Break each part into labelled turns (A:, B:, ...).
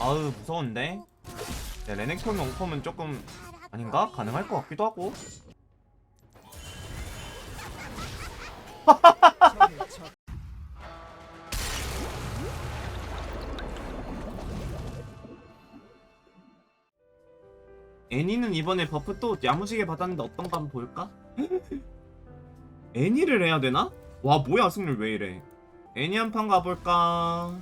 A: 아우 무서운데 네, 레넥톤 옹펌은 조금 아닌가? 가능할 것 같기도 하고 애니는 이번에 버프 또 야무지게 받았는데 어떤가 한번 볼까? 애니를 해야 되나? 와 뭐야 승률 왜 이래 애니 한 판 가볼까?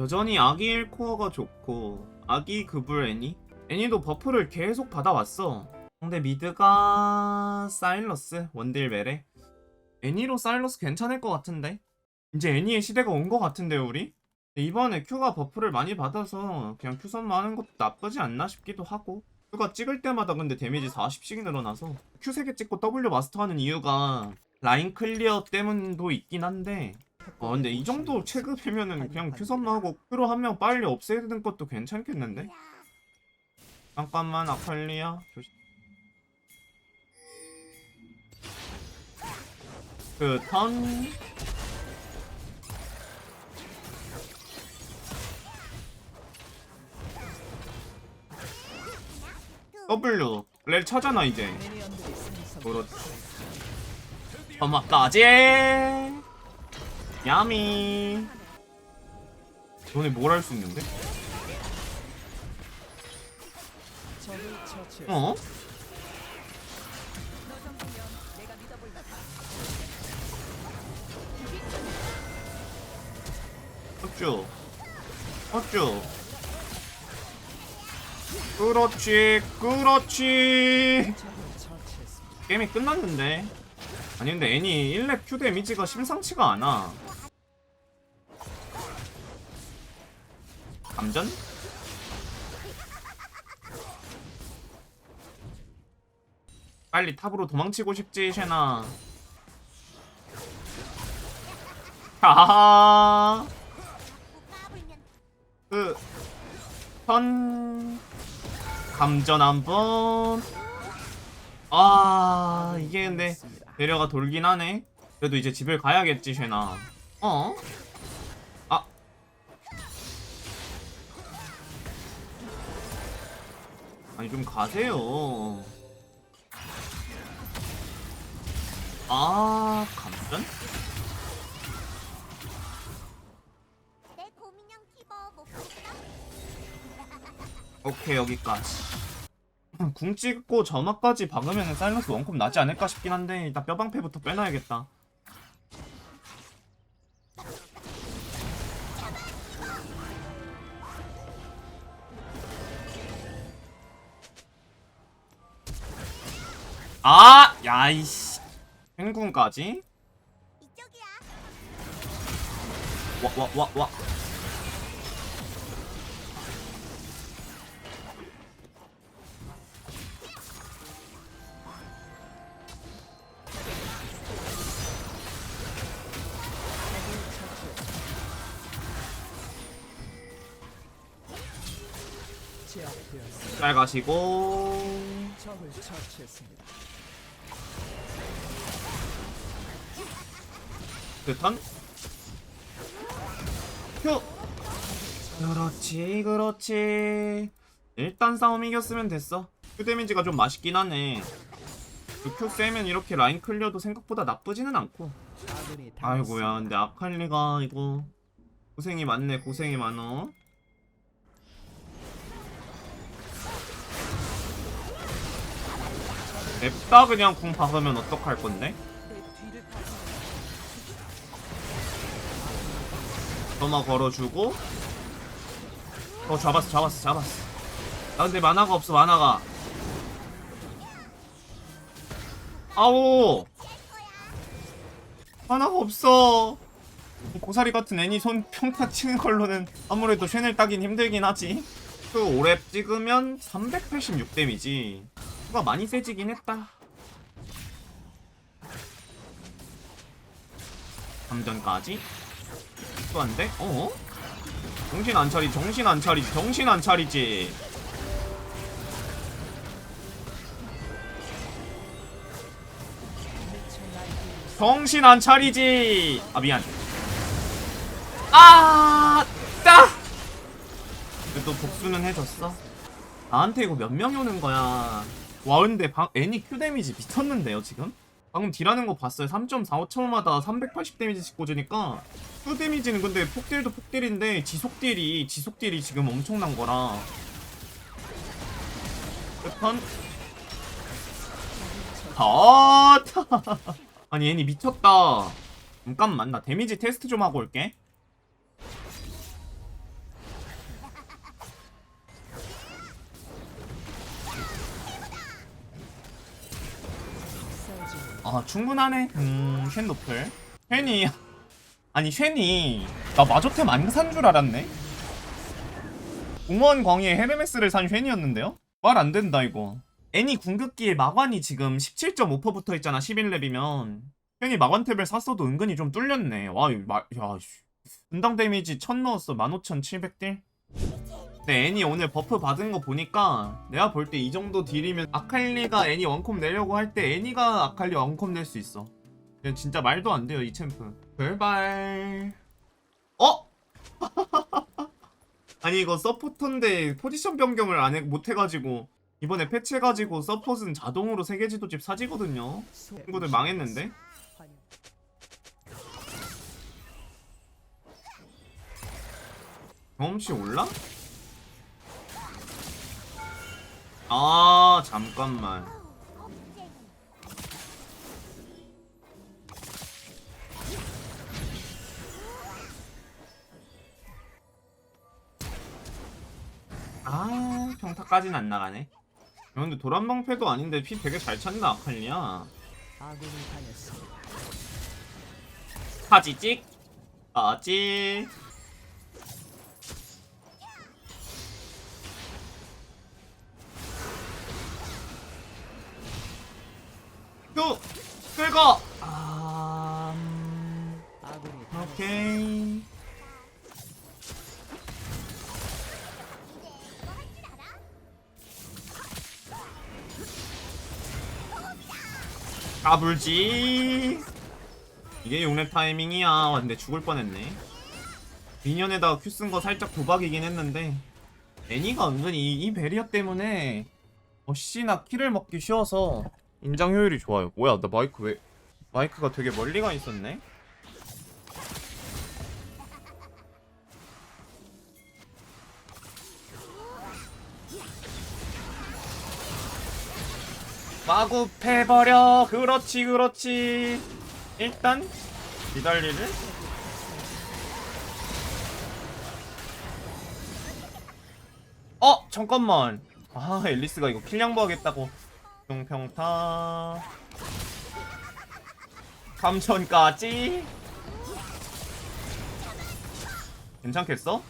A: 여전히 아기 1코어가 좋고 아기 급을 애니? 애니도 버프를 계속 받아왔어 근데 미드가 사일러스 원딜 메레 애니로 사일러스 괜찮을 것 같은데 이제 애니의 시대가 온 것 같은데요 우리? 이번에 큐가 버프를 많이 받아서 그냥 큐선만 하는 것도 나쁘지 않나 싶기도 하고 큐가 찍을 때마다 근데 데미지 40씩 늘어나서 큐 3개 찍고 W 마스터하는 이유가 라인 클리어 때문도 있긴 한데 어 근데 이 정도 체급이면은 그냥 큐선만 하고 큐로 한 명 빨리 없애야 되는 것도 괜찮겠는데? 잠깐만 아칼리아. 조심. 그 턴. W. 렐 차잖아 이제. 그렇지. 엄마까지 야미. 너네 뭘 할 수 있는데? 어? 어쭈 어쭈 그렇지 그렇지. 게임이 끝났는데. 아니 근데 애니 1렙 Q 데미지가 심상치가 않아 감전? 빨리 탑으로 도망치고 싶지 쉐나. 하하. 그 선... 감전 한번. 아 이게 근데 배려가 돌긴 하네. 그래도 이제 집을 가야겠지 쉐나. 어? 아니 좀 가세요 아 감전?
B: 내 고민형 티버 못 봤어?
A: 오케이 여기까지 궁 찍고 점화까지 박으면 사일러스 원컵 나지 않을까 싶긴 한데 일단 뼈방패부터 빼놔야겠다 아! 야이씨 행군까지? 와 와 와 와. 잘 가시고
C: 적을 처치했습니다.
A: 그턴 휴! 그렇지 그렇지. 일단 싸움 이겼으면 됐어. 큐 데미지가 좀 맛있긴 하네. 그큐 세면 이렇게 라인 클리어도 생각보다 나쁘지는 않고. 아이고야 근데 아칼리가 이거 고생이 많네 고생이 많어. 냅다 그냥 궁 박으면 어떡할 건데? 점화 걸어주고. 어 잡았어 잡았어 잡았어. 나 근데 만화가 없어 만화가. 아오! 만화가 없어. 고사리 같은 애니 손 평타 치는 걸로는 아무래도 쉔을 따긴 힘들긴 하지. 그 오랩 찍으면 386 데미지. 수가 많이 세지긴 했다. 감전까지 또 안 돼? 어? 정신 안 차리지 정신 안 차리지 정신 안 차리지 정신 안 차리지 아 미안 아 따! 그래도 복수는 해줬어. 나한테 이거 몇 명이 오는 거야. 와 근데 방, 애니 Q 데미지 미쳤는데요 지금? 방금 딜하는 거 봤어요. 3.45초마다 380 데미지씩 꽂으니까 Q 데미지는 근데 폭딜도 폭딜인데 지속딜이 지속딜이 지금 엄청난 거라. 끝판 아, 아니 애니 미쳤다. 잠깐만 나 데미지 테스트 좀 하고 올게. 아 충분하네 음 쉔노플 쉔이 아니 쉔이 나 마조템 안 산 줄 알았네 공원 광희에 헤르메스를 산 쉔이었는데요? 말 안 된다 이거 애니 궁극기에 마관이 지금 17.5% 붙어있잖아 11렙이면 쉔이 마관탭을 샀어도 은근히 좀 뚫렸네 와 이거 마, 야 씨. 분당 데미지 1000 넣었어 15700딜 근데 애니 오늘 버프 받은 거 보니까 내가 볼 때 이 정도 딜이면 아칼리가 애니 원콤 내려고 할 때 애니가 아칼리 원콤 낼 수 있어. 진짜 말도 안 돼요 이 챔프. 별발. 어? 아니 이거 서포터인데 포지션 변경을 안 해, 못 해가지고 이번에 패치해가지고 서폿은 자동으로 세계지도집 사지거든요. 친구들 망했는데? 경험치 올라? 아 잠깐만. 까진 안 나가네. 야, 근데 도란방패도 아닌데 피 되게 잘 찬다 아칼리야. 하지 찍. 아지. 까불지. 이게 용랩 타이밍이야. 근데 죽을 뻔했네. 미니언에다가 큐쓴 거 살짝 도박이긴 했는데 애니가 은근히 이, 이 베리어 때문에 어씨나 키를 먹기 쉬워서 인장 효율이 좋아요. 뭐야 나 마이크 왜 마이크가 되게 멀리 가 있었네. 마구 패버려 그렇지 그렇지 일단 기다리를 어 잠깐만 아 앨리스가 이거 킬량보 하겠다고 평평타 3천까지 괜찮겠어?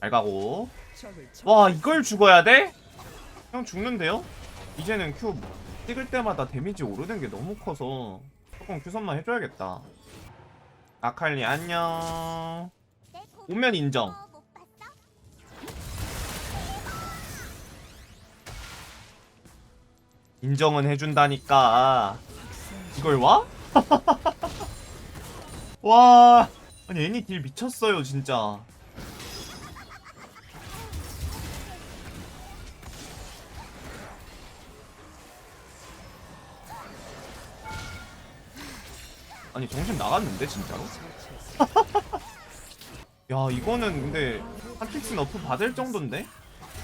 A: 잘 가고. 와 이걸 죽어야 돼? 형 죽는데요? 이제는 큐 찍을 때마다 데미지 오르는 게 너무 커서 조금 큐선만 해줘야겠다. 아칼리 안녕. 오면 인정? 인정은 해준다니까. 이걸 와? 와. 아니 애니 딜 미쳤어요 진짜 아니 정신 나갔는데 진짜로? 야 이거는 근데 한픽스 너프 받을 정도인데?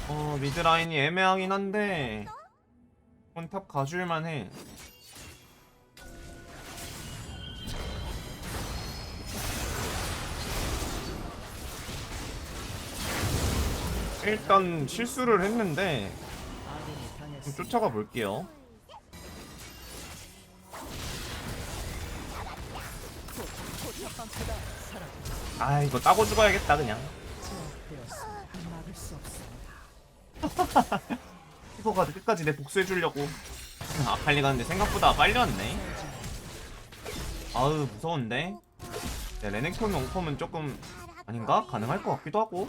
A: 어 미드라인이 애매하긴 한데 이건 탑 가줄만 해 일단 실수를 했는데 좀. 쫓아가 볼게요 아 이거 따고 죽어야겠다 그냥. 피버가 끝까지 내 복수해주려고 아칼리 가는데 생각보다 빨리 왔네 아우 무서운데 야, 레넥톤 옹펌은 조금 아닌가? 가능할 것 같기도 하고.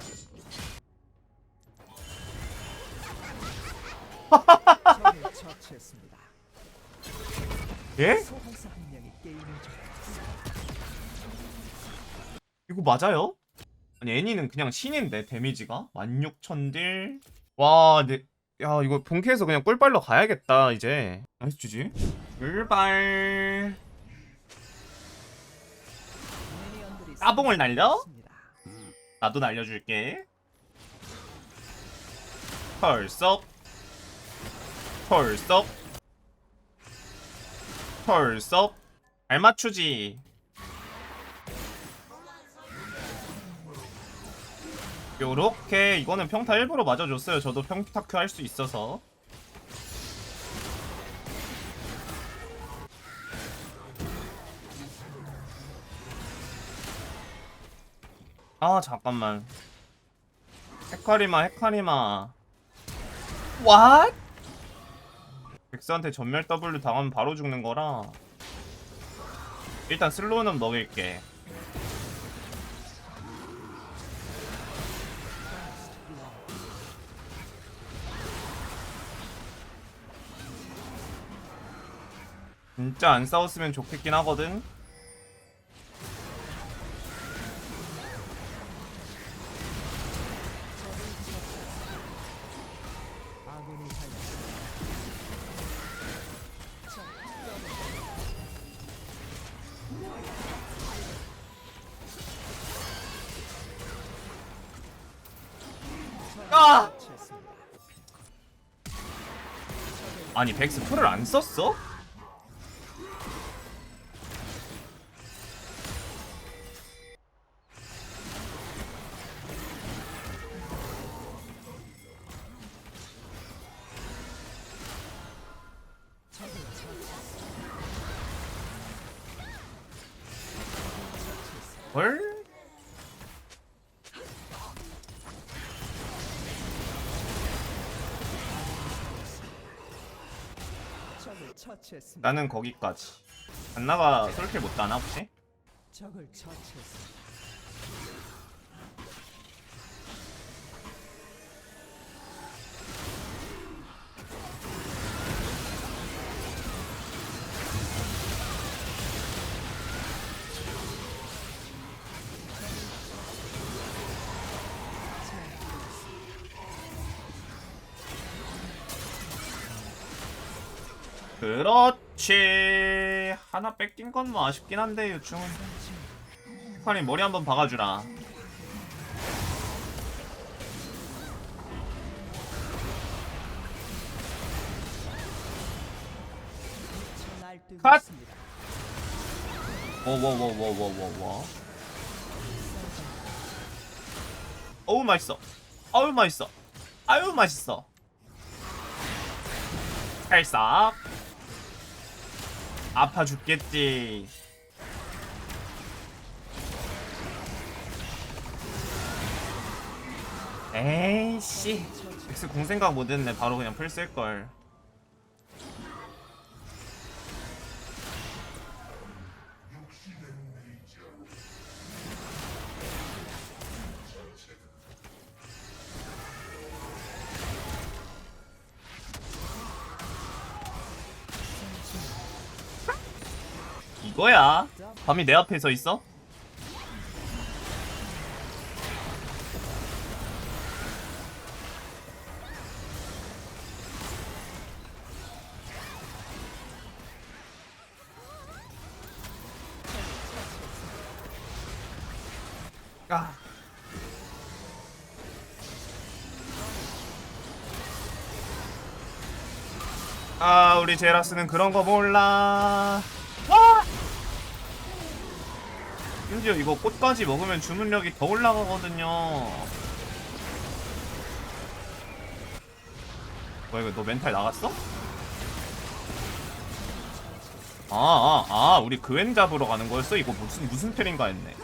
A: 예? 이거 맞아요? 아니 애니는 그냥 신인데 데미지가? 16,000딜? 와 네. 야 이거 본캐에서 그냥 꿀빨로 가야겠다 이제. 나이스 주지. 꿀빨. 따봉을 날려? 나도 날려줄게. 펄썩. 펄썩. 펄썩. 알맞추지 요렇게 이거는 평타 일부러 맞아줬어요. 저도 평타 큐 할 수 있어서. 아 잠깐만. 헤카리마 헤카리마. What? 백스한테 전멸 W 당하면 바로 죽는 거라. 일단 슬로우는 먹일게 진짜 안 싸웠으면 좋겠긴 하거든.
C: 아! 아니
A: 백스 풀을 안 썼어? 헐?
C: 적을 처치했습니다.
A: 나는 거기까지 안나가 솔킬 못 따나 혹시?
C: 적을 처치했습니다.
A: 그렇지. 하나 뺏긴 건 뭐 아쉽긴 한데 유충은. 팔이 머리 한번 박아주라. 컷! 워워워워워워워. 어우 맛있어. 어우 맛있어. 아유 맛있어. 살싹 아파 죽겠지. 에이씨. 엑스 공 생각 못했네 바로 그냥 풀 쓸걸 거야 밤이 내 앞에 서 있어? 아. 아, 우리 제라스는 그런 거 몰라. 심지어 이거 꽃까지 먹으면 주문력이 더 올라가거든요. 뭐야 이거 너 멘탈 나갔어? 아, 아, 아, 우리 그웬 잡으러 가는 거였어? 이거 무슨 무슨 텔인가 했네.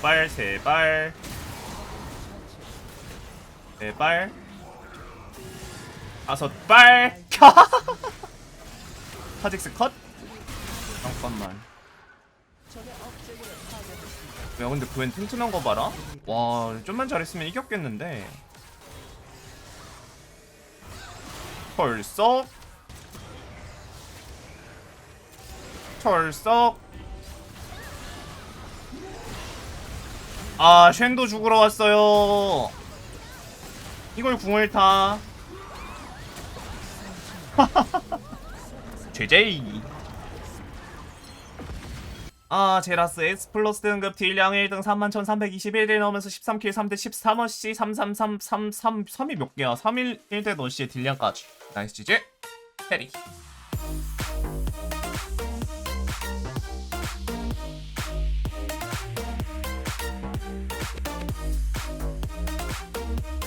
A: 발, 세 발, 네 발, 다섯 발. 카직스 컷. 잠깐만. 야 근데 그웬 튼튼한 거 봐라 와 좀만 잘했으면 이겼겠는데 철썩 철썩 아 쉔도 죽으러 왔어요. 이걸 궁을 타. 제제이. 아 제라스 S 플러스 등급 딜량 1등 31,321딜 넣으면서 13킬 3대 13어시 33333 3이 몇 개야? 3일 1대 너시의 딜량까지. 나이스 지지 테리